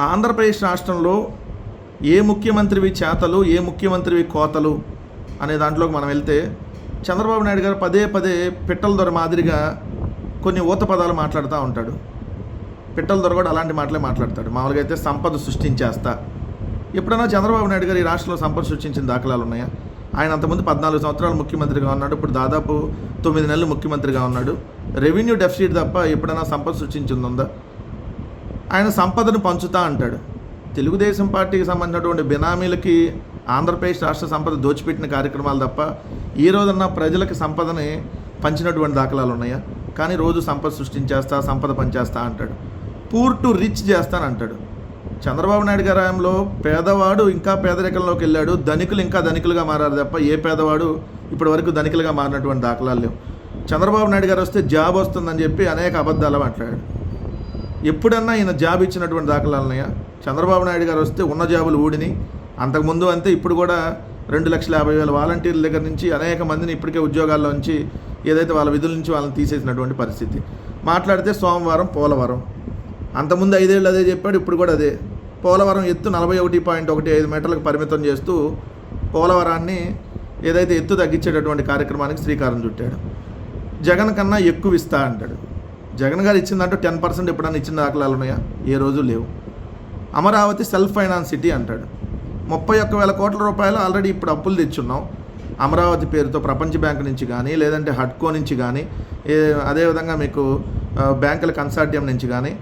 ఆంధ్రప్రదేశ్ రాష్ట్రంలో ఏ ముఖ్యమంత్రివి చేతలు ఏ ముఖ్యమంత్రివి కోతలు అనే దాంట్లోకి మనం వెళ్తే చంద్రబాబు నాయుడు గారు పదే పదే పిట్టల దొర మాదిరిగా కొన్ని ఊత పదాలు మాట్లాడుతూ ఉంటాడు. పిట్టల దొర కూడా అలాంటి మాటలే మాట్లాడతాడు. మామూలుగా అయితే సంపద సృష్టించేస్తా. ఎప్పుడైనా చంద్రబాబు నాయుడు గారు ఈ రాష్ట్రంలో సంపద సృష్టించిన దాఖలాలు ఉన్నాయా? ఆయన అంతకుముందు పద్నాలుగు సంవత్సరాలు ముఖ్యమంత్రిగా ఉన్నాడు. ఇప్పుడు దాదాపు తొమ్మిది నెలలు ముఖ్యమంత్రిగా ఉన్నాడు. రెవెన్యూ డెఫిసిట్ తప్ప ఎప్పుడైనా సంపద సృష్టించింది ఉందా? ఆయన సంపదను పంచుతా అంటాడు. తెలుగుదేశం పార్టీకి సంబంధించినటువంటి బినామీలకి ఆంధ్రప్రదేశ్ రాష్ట్ర సంపద దోచిపెట్టిన కార్యక్రమాలు తప్ప ఈ రోజున్న ప్రజలకి సంపదని పంచినటువంటి దాఖలాలు ఉన్నాయా? కానీ రోజు సంపద సృష్టించేస్తా సంపద పంచేస్తా అంటాడు. పూర్ టు రిచ్ చేస్తానంటాడు చంద్రబాబు నాయుడు గారి హయాంలో పేదవాడు ఇంకా పేదరికంలోకి వెళ్ళాడు. ధనికులు ఇంకా ధనికులుగా మారారు తప్ప ఏ పేదవాడు ఇప్పటి వరకు ధనికులుగా మారినటువంటి దాఖలాలు లేవు. చంద్రబాబు నాయుడు గారు వస్తే జాబ్ వస్తుందని చెప్పి అనేక అబద్ధాలు మాట్లాడాడు. ఎప్పుడన్నా ఈయన జాబ్ ఇచ్చినటువంటి దాఖలాలు ఉన్నాయా? చంద్రబాబు నాయుడు గారు వస్తే ఉన్న జాబులు ఊడిని. అంతకుముందు అంతే ఇప్పుడు కూడా రెండు లక్షల యాభై వేల వాలంటీర్ల దగ్గర నుంచి అనేక మందిని ఇప్పటికే ఉద్యోగాల్లో నుంచి ఏదైతే వాళ్ళ విధుల నుంచి వాళ్ళని తీసేసినటువంటి పరిస్థితి. మాట్లాడితే సోమవారం పోలవరం. అంతకుముందు ఐదేళ్ళు అదే చెప్పాడు ఇప్పుడు కూడా అదే. పోలవరం ఎత్తు నలభై ఒకటి పాయింట్ ఒకటి ఐదు మీటర్లకు పరిమితం చేస్తూ పోలవరాన్ని ఏదైతే ఎత్తు తగ్గించేటటువంటి కార్యక్రమానికి శ్రీకారం చుట్టాడు. జగన్ కన్నా ఎక్కువ ఇస్తా అంటాడు. జగన్ గారు ఇచ్చిందంటూ టెన్ పర్సెంట్ ఎప్పుడన్నా ఇచ్చిన దాఖలాలు ఉన్నాయా? ఏ రోజు లేవు. అమరావతి సెల్ఫ్ ఫైనాన్స్ సిటీ అంటాడు. ముప్పై ఒక్క వేల కోట్ల రూపాయలు ఆల్రెడీ ఇప్పుడు అప్పులు తెచ్చున్నాం. అమరావతి పేరుతో ప్రపంచ బ్యాంక్ నుంచి కానీ లేదంటే హడ్కో నుంచి కానీ అదేవిధంగా మీకు బ్యాంకుల కన్సార్టియం నుంచి కానీ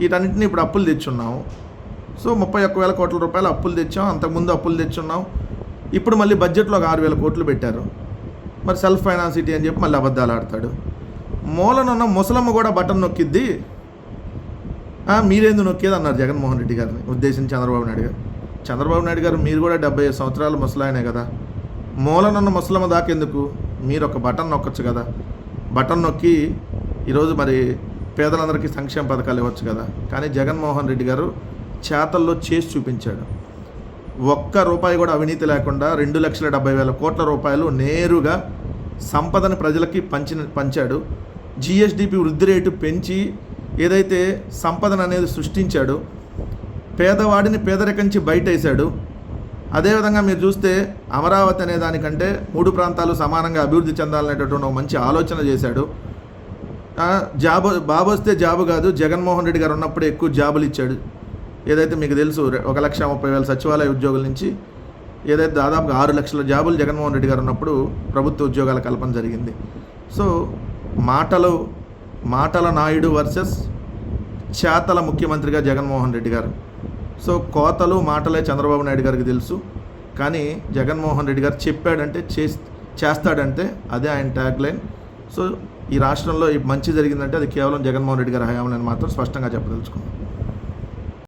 వీటన్నిటిని ఇప్పుడు అప్పులు తెచ్చున్నాము సో ముప్పై ఒక్క వేల కోట్ల రూపాయలు అప్పులు తెచ్చాం. అంతకుముందు అప్పులు తెచ్చున్నాం. ఇప్పుడు మళ్ళీ బడ్జెట్లో ఒక ఆరు వేల కోట్లు పెట్టారు. మరి సెల్ఫ్ ఫైనాన్స్ సిటీ అని చెప్పి మళ్ళీ అబద్ధాలు ఆడతాడు. మూలనున్న ముసలమ్మ కూడా బటన్ నొక్కిద్ది. మీరేందు నొక్కేది అన్నారు జగన్మోహన్ రెడ్డి గారిని. ఉద్దేశించి చంద్రబాబు నాయుడు గారు. చంద్రబాబు నాయుడు గారు మీరు కూడా డెబ్బై ఐదు సంవత్సరాలు ముసలాయనే కదా. మూలనున్న ముసలమ్మ దాకెందుకు మీరు ఒక బటన్ నొక్కచ్చు కదా. బటన్ నొక్కి ఈరోజు మరి పేదలందరికీ సంక్షేమ పథకాలు ఇవ్వచ్చు కదా. కానీ జగన్మోహన్ రెడ్డి గారు చేతల్లో చేసి చూపించాడు. ఒక్క రూపాయి కూడా అవినీతి లేకుండా రెండు లక్షల డెబ్బై వేల కోట్ల రూపాయలు నేరుగా సంపదని ప్రజలకి పంచిన పంచాడు. జిఎస్డిపి వృద్ధి రేటు పెంచి ఏదైతే సంపదను అనేది సృష్టించాడు పేదవాడిని పేదరికంచి బయటేశాడు. అదేవిధంగా మీరు చూస్తే అమరావతి అనే దానికంటే మూడు ప్రాంతాలు సమానంగా అభివృద్ధి చెందాలనేటటువంటి ఒక మంచి ఆలోచన చేశాడు. జాబు బాబు వస్తే జాబు కాదు జగన్మోహన్ రెడ్డి గారు ఉన్నప్పుడే ఎక్కువ జాబులు ఇచ్చాడు. ఏదైతే మీకు తెలుసు ఒక లక్ష ముప్పై వేల సచివాలయ ఉద్యోగుల నుంచి ఏదైతే దాదాపుగా ఆరు లక్షల జాబులు జగన్మోహన్ రెడ్డి గారు ఉన్నప్పుడు ప్రభుత్వ ఉద్యోగాల కల్పన జరిగింది. సో మాటలు మాటల నాయుడు వర్సెస్ చేతల ముఖ్యమంత్రిగా జగన్మోహన్ రెడ్డి గారు. సో కోతలు మాటలే చంద్రబాబు నాయుడు గారికి తెలుసు. కానీ జగన్మోహన్ రెడ్డి గారు చెప్పాడంటే చే చేస్తాడంటే అదే ఆయన ట్యాగ్ లైన్. సో ఈ రాష్ట్రంలో ఈ మంచి జరిగిందంటే అది కేవలం జగన్మోహన్ రెడ్డి గారి హయాంలో మాత్రం స్పష్టంగా చెప్పదలుచుకున్నాను.